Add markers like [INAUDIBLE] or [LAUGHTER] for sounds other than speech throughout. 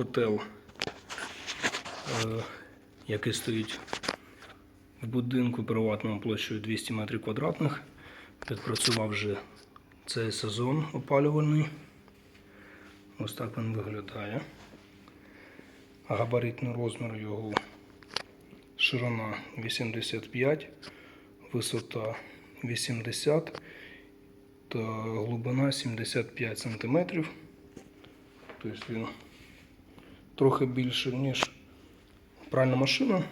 котел, е, який стоїть в будинку приватному площею 200 метрів квадратних. Підпрацював вже цей сезон опалювальний. Ось так він виглядає. Габаритний розмір його ширина 85, висота 80 та глибина 75 см. Тобто він трохи більше, ніж пральна машина.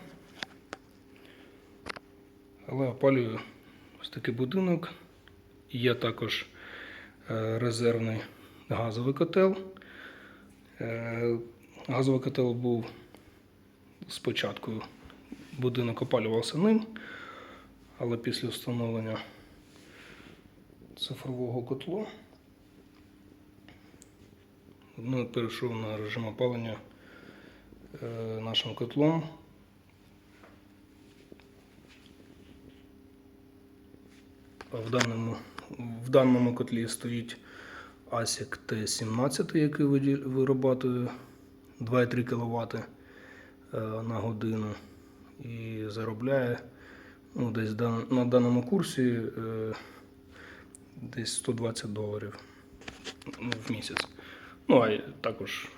Але опалює ось такий будинок. Є також е, резервний газовий котел. Е, Газовий котел був спочатку будинок опалювався ним, але після встановлення цифрового котлу ну, перейшов на режим опалення нашим котлом. В даному, в даному котлі стоїть ASIC T17, який виробляє 2,3 кВт е, на годину і заробляє ну, десь на даному курсі е, десь 120 доларів ну, в місяць. Ну, а також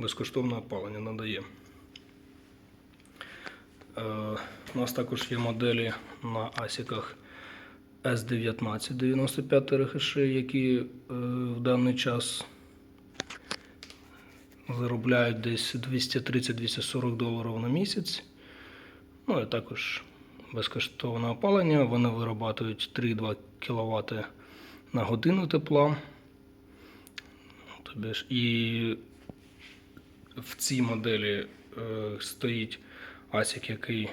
безкоштовне опалення надає. Е, у нас також є моделі на асіках S19 95 РХШ, які е, в даний час заробляють десь 230-240 доларів на місяць. Ну і також безкоштовне опалення. Вони виробляють 3-2 кВт на годину тепла. Тобі ж і в цій моделі е, стоїть ASIC, який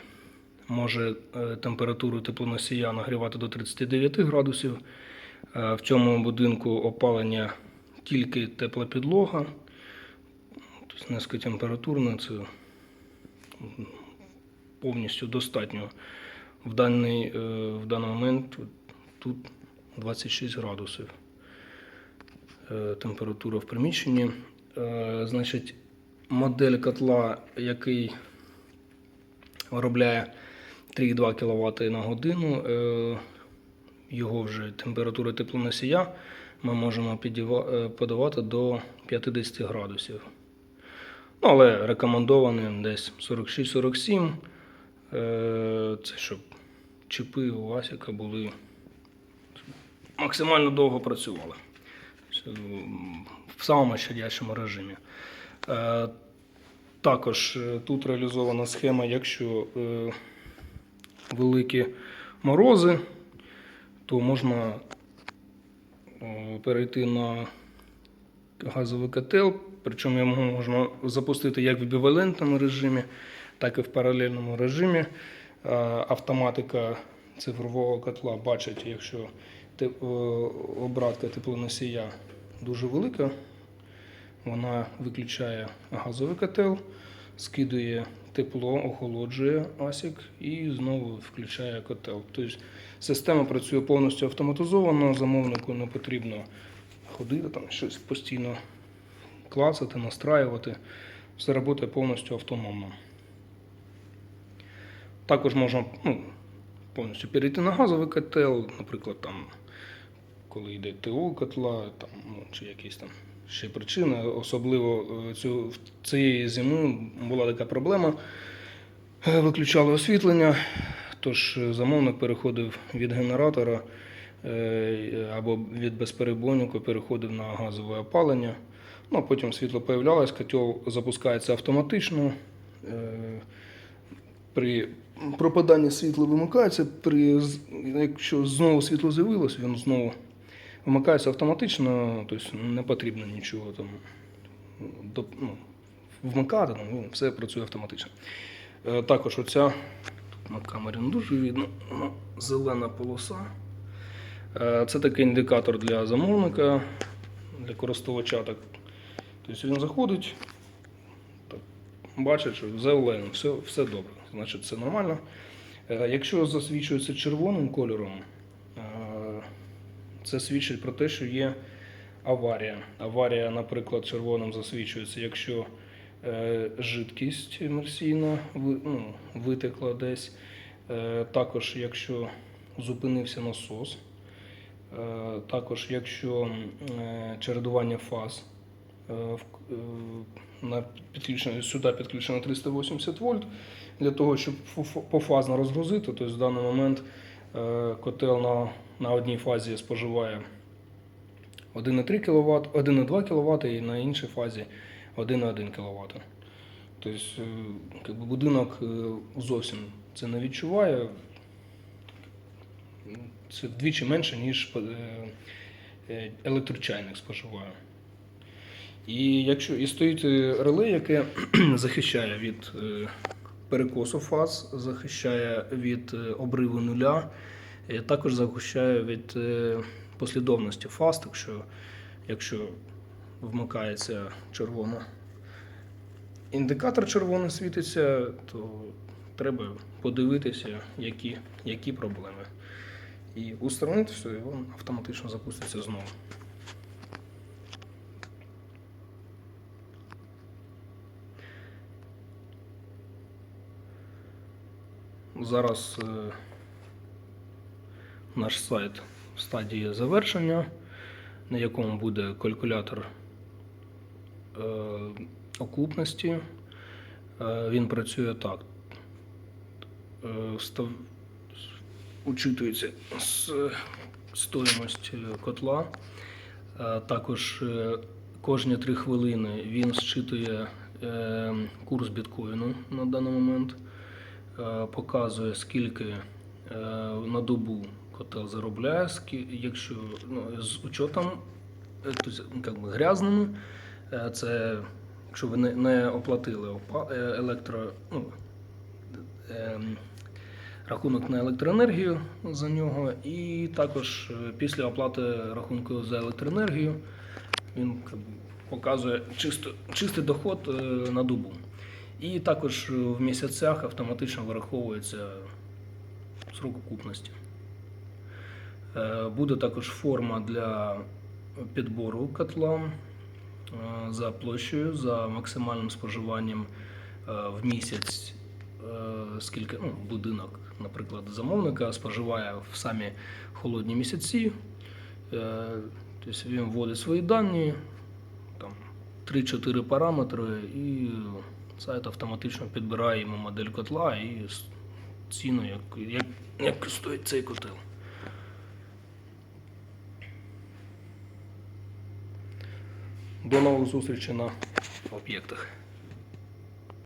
може е, температуру теплоносія нагрівати до 39 градусів. Е, в цьому будинку опалення тільки тепла підлога. Тобто низькотемпературне, це повністю достатньо. В даний, е, в даний момент тут 26 градусів температура в приміщенні. Значить, модель котла, який виробляє 3,2 кВт на годину, е, його вже температура теплоносія ми можемо е, подавати до 50 градусів. Ну, але рекомендований десь 46-47. Е, Це щоб чіпи у Асіка були максимально довго працювали. В самому щадячому режимі. Також е, тут реалізована схема, якщо е, великі морози, то можна е, перейти на газовий котел, причому його можна запустити як в бівалентному режимі, так і в паралельному режимі. Автоматика цифрового котла бачить, якщо обратка теплоносія дуже велика, вона виключає газовий котел, скидує тепло, охолоджує асік і знову включає котел. Тобто система працює повністю автоматизовано, замовнику не потрібно ходити, там щось постійно клацати, настраювати. Все працює повністю автономно. Також можна ну, повністю перейти на газовий котел, наприклад, там, коли йде ТО котла, там, ну, чи якісь там ще причини. Особливо е, цю, цієї зими була така проблема. Е, Виключали освітлення, тож замовник переходив від генератора е, або від безперебойнику переходив на газове опалення. Ну, а потім світло появлялось, котел запускається автоматично. При пропаданні світла вимикається, при, якщо знову світло з'явилось, він знову вмикається автоматично, тобто не потрібно нічого там доп- ну, вмикати, ну, все працює автоматично. Е, Також оця на камері не дуже видно, зелена полоса. Е, Це такий індикатор для замовника, для користувача. Так. Тобто він заходить, так, бачить, що зелено, все, все добре, значить все нормально. Е, Якщо засвічується червоним кольором, це свідчить про те, що є аварія. Аварія, наприклад, червоним засвічується, якщо е, жидкість імерсійна ви- ну, витекла десь. Е, Також, якщо зупинився насос, Е, також, якщо е, чередування фаз е, в- е, на підключено, сюди підключено 380 вольт, для того, щоб пофазно розгрузити, тобто в даний момент котел на, на одній фазі споживає 1,3 кВт, 1,2 кВт і на іншій фазі 1,1 кВт. Тобто е, будинок е, зовсім це не відчуває. Це вдвічі менше, ніж е, е, електрочайник споживає. І якщо і стоїть е, реле, яке [CLEARS THROAT] захищає від е, перекосу фаз, захищає від е, обриву нуля, і також захищає від е, послідовності фаз, так що якщо вмикається червона індикатор червоний світиться, то треба подивитися, які, які проблеми. І устранити все, і він автоматично запуститься знову. Зараз е, наш сайт в стадії завершення, на якому буде калькулятор е, окупності. Е, він працює так. Учитується с... стоїмость е, котла. Також кожні 3 хвилини він зчитує курс біткоїну на даний момент, показує, скільки е, на добу котел заробляє, якщо ну, з учетом е, тобто, ну, грязними, е, це якщо ви не, оплатили е, електро, ну, рахунок на електроенергію за нього, і також е, після оплати рахунку за електроенергію він показує чисто, чистий доход е, на добу. І також е, в місяцях автоматично вираховується срок окупності. Е, Буде також форма для підбору котла е, за площею, за максимальним споживанням в місяць, скільки ну, будинок, наприклад, замовника споживає в самі холодні місяці. Тобто він вводить свої дані, там 3-4 параметри, і сайт автоматично підбирає йому модель котла і ціну, як, як, як стоїть цей котел. До нових зустрічей на об'єктах.